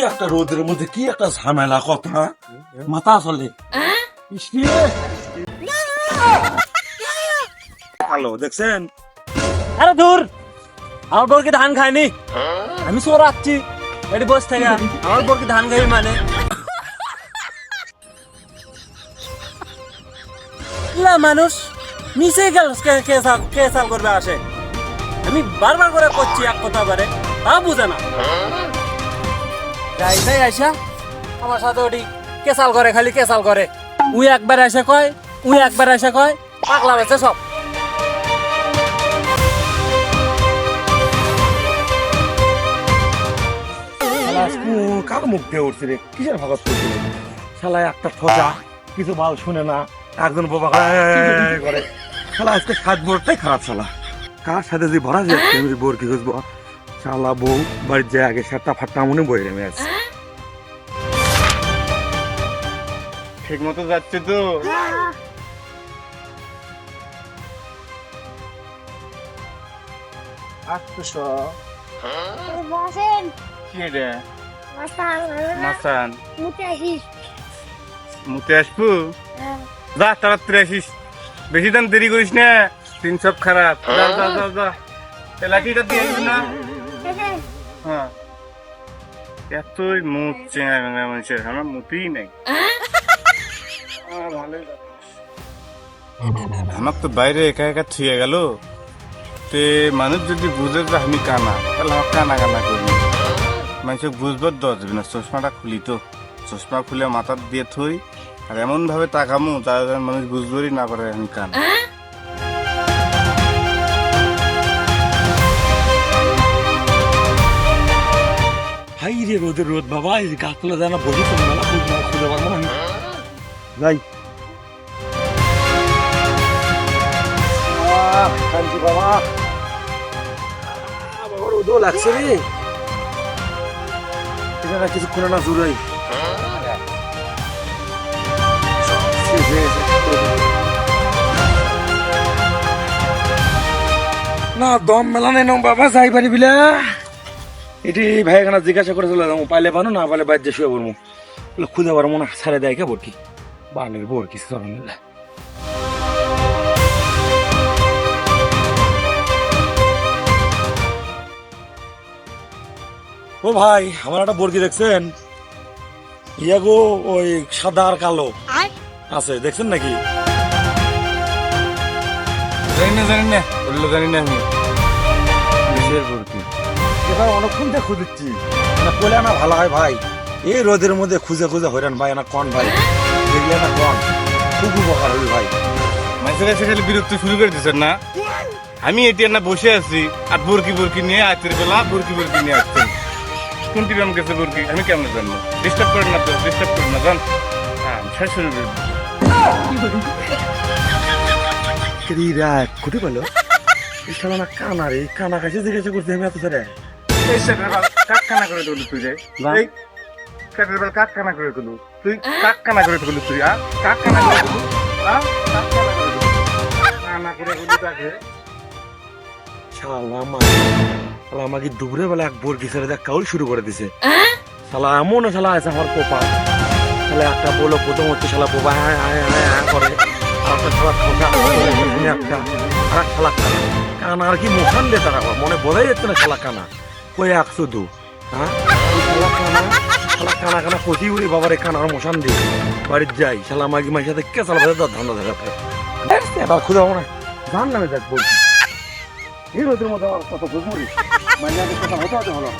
একটা রোদের মধ্যে কি একটা ঝামেলা কথা? মাথা চলে। ভালো দেখছেন? আরে দূর আমার বোর কি ধান খায়নি আমি সো রাখছি। এটি বস থেকে। আমার বোর কি ধান খাই মানে? লা মানুষ নিচে গেল কে- কে কে সাল করবে আসে? আমি বারবার করে করছি এক কথা বারে তা বুঝে না। যাই আইসা। আমার সাথে ওটি কেসাল করে, খালি কেসাল করে। উই একবার এসে কয়, উই একবার এসে কয়, পাগলা বেছে সব। কার মুখ দিয়ে উঠছে রে? কিসের ভাগত করছিল শালা একটা ঠোকা কিছু মাল শুনে না, একজন বাবা করে শালা আজকে সাত বোরটাই খারাপ শালা। কার সাথে যে ভরা যাচ্ছে আমি বোর কি খুঁজবো? শালা বউ বাড়ির যায় আগে সাতটা ফাটটা মনে বই নেমে আছে। ঠিক মতো যাচ্ছে তো। মুতে আসব? যা তাড়াতাড়ি আসিস। বেশি দিন দেরি করিস না। দিন সব খারাপ। যা যা যা যা। লাঠিটা দিয়ে না। হ্যাঁ। এতই মুখ চেঙা ভেঙা মানুষের আমার মুতেই নাই। আমার তো বাইরে একা একা থুয়ে গেল। তে মানুষ যদি বুঝে যে আমি কানা তাহলে আমার কানা কানা করি। মানুষকে বুঝবার দশ যাবে না। চশমাটা খুলি তো। চশমা খুলে মাথার দিয়ে থই। আর এমন ভাবে তাকামু তাহলে মানুষ বুঝবারই না পারে আমি কানা। হাই রে রোদের রোদ, বাবা, এই গাছগুলো যেন বসে তো মেলা খুঁজে না আমি বাবা। বাবা, রোদও লাগছে রে। এটা না কিছুক্ষণ না জুড়াই। না, দম মেলা নেই নম বাবা, যাই পারি বিলা। এটি ভাই এখানে জিজ্ঞাসা করে চলে যাব পাইলে পানো না পাইলে বাইরে শুয়ে পড়ব। খুঁজে পারব না ছাড়ে দেয় কে বরকি বানের বোর কিছু চলে ও ভাই আমার একটা বরকি দেখছেন? ইয়া গো ওই সাদা আর কালো। আছে দেখছেন নাকি? জানি না জানি না বলল জানি না আমি। ভর্তি এবার অনেকক্ষণ থেকে খুঁজছি না বলে না ভালো হয় ভাই। এই রোদের মধ্যে খুঁজে খুঁজে হইরান ভাই না কন ভাই? দেখলে না কন? খুব উপকার হইবে ভাই। মাঝে কাছে খালি বিরক্ত শুরু করে দিচ্ছেন না? আমি এটি না বসে আছি আর বরকি বরকি নিয়ে আজকের বেলা বরকি বরকি নিয়ে আসছেন। কোনটি ব্যায়াম গেছে বরকি? আমি কেমন জানব? ডিস্টার্ব করেন না তো ডিস্টার্ব করেন না জান। হ্যাঁ শেষ শুরু করে কেরি রাত কোথায় পেল এই শালা না কানা রে কানা কাছে জিজ্ঞাসা করতে আমি এত সারে। এই সেটার বেলা কাক কানা করে তুলি তুই রে। এই সেটার বেলা কাক করে তুলু। তুই কাক করে তুলু তুই আ? কাক করে তুলু আ? কাক করে তুলু। কানা করে তুলু তাকে শালা আমার শালা আমাকে দুপুরে বেলা এক বোর গিসারে দেখ কাউল শুরু করে দিছে? শালা এমন শালা আছে আমার শালা একটা বলো প্রথম হচ্ছে শালা পোপা হ্যাঁ হ্যাঁ হ্যাঁ হ্যাঁ করে। একটা শালা ঠোকা একটা আর এক শালা কানা। কানা আর কি মোখান দিয়ে তারা মনে বোঝাই যাচ্ছে না শালা কানা। কই একশো দু হ্যাঁ? ওই কানা কানা কচি উড়ি বাবারে কানার মশান দিয়ে। বাড়ির যাই, শালা মাগি মাই সাথে কে শালা বাজার ধান্দা দেখাতে এবার খুঁজে হব না। জানলামে দেখ বলছি। এই রোদের মধ্যে কত কত বুঝব মানে কথা হতে হতে হলো।